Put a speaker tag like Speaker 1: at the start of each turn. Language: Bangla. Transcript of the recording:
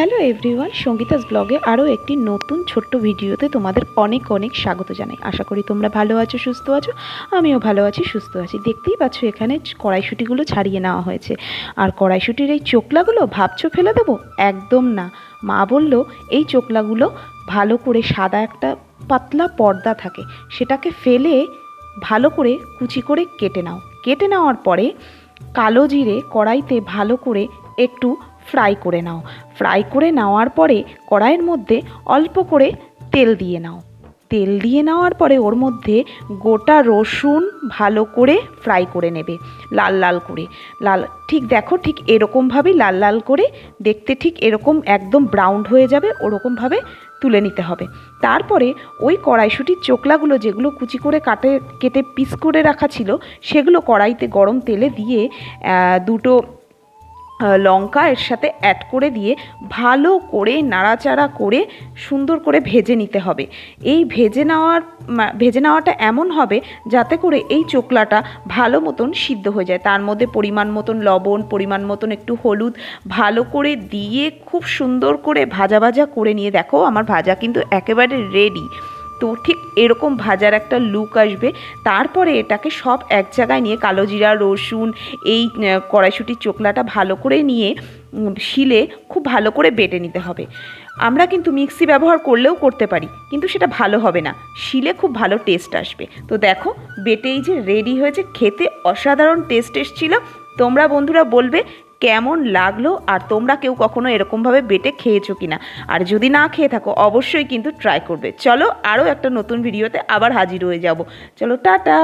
Speaker 1: হ্যালো এভরিওয়ান সঙ্গীতাস ব্লগে আরও একটি নতুন ছোট্ট ভিডিওতে তোমাদের অনেক অনেক স্বাগত জানাই। আশা করি তোমরা ভালো আছো, সুস্থ আছো, আমিও ভালো আছি, সুস্থ আছি। দেখতেই পাচ্ছ এখানে কড়াইশুটিগুলো ছাড়িয়ে নেওয়া হয়েছে। আর কড়াইশুটির এই চোকলাগুলো ভাবছ ফেলে দেবো? একদম না। মা বলল, এই চোকলাগুলো ভালো করে সাদা একটা পাতলা পর্দা থাকে। সেটাকে ফেলে ভালো করে কুচি করে কেটে নাও। কেটে নেওয়ার পরে কালো জিরে কড়াইতে ভালো করে একটু ফ্রাই করে নাও। ফ্রাই করে নেওয়ার পরে কড়াইয়ের মধ্যে অল্প করে তেল দিয়ে নাও। তেল দিয়ে নেওয়ার পরে ওর মধ্যে গোটা রসুন ভালো করে ফ্রাই করে নেবে, লাল লাল করে। লাল, ঠিক দেখো, ঠিক এরকমভাবেই লাল লাল করে দেখতে ঠিক এরকম একদম ব্রাউন হয়ে যাবে, ওরকমভাবে তুলে নিতে হবে। তারপরে ওই কড়াইশুটির চোকলাগুলো যেগুলো কুচি করে কাটে, কেটে পিস করে রাখা ছিল, সেগুলো কড়াইতে গরম তেলে দিয়ে দুটো লঙ্কা এর সাথে অ্যাড করে দিয়ে ভালো করে নাড়াচাড়া করে সুন্দর করে ভেজে নিতে হবে। এই ভেজে নেওয়ার ভেজে নেওয়াটা এমন হবে যাতে করে এই চোকলাটা ভালো মতন সিদ্ধ হয়ে যায়। তার মধ্যে পরিমাণ মতন লবণ, পরিমাণ মতন একটু হলুদ ভালো করে দিয়ে খুব সুন্দর করে ভাজা ভাজা করে নিয়ে দেখো, আমার ভাজা কিন্তু একেবারে রেডি তো ঠিক এরকম ভাজার একটা লুক আসবে। তারপরে এটাকে সব এক জায়গায় নিয়ে কালো জিরা, রসুন, এই কড়াইশুটির চোকলাটা ভালো করে নিয়ে শিলে খুব ভালো করে বেটে নিতে হবে। আমরা কিন্তু মিক্সি ব্যবহার করলেও করতে পারি, কিন্তু সেটা ভালো হবে না। শিলে খুব ভালো টেস্ট আসবে। তো দেখো, বেটেই যে রেডি হয়েছে, খেতে অসাধারণ টেস্ট এসেছিল। তোমরা বন্ধুরা বলবে কেমন লাগল আর তোমরা কেউ কখনো এরকমভাবে বেটে খেয়েছো কি না আর যদি না খেয়ে থাকো, অবশ্যই কিন্তু ট্রাই করবে। চলো আরও একটা নতুন ভিডিওতে আবার হাজির হয়ে যাব। চলো, টাটা!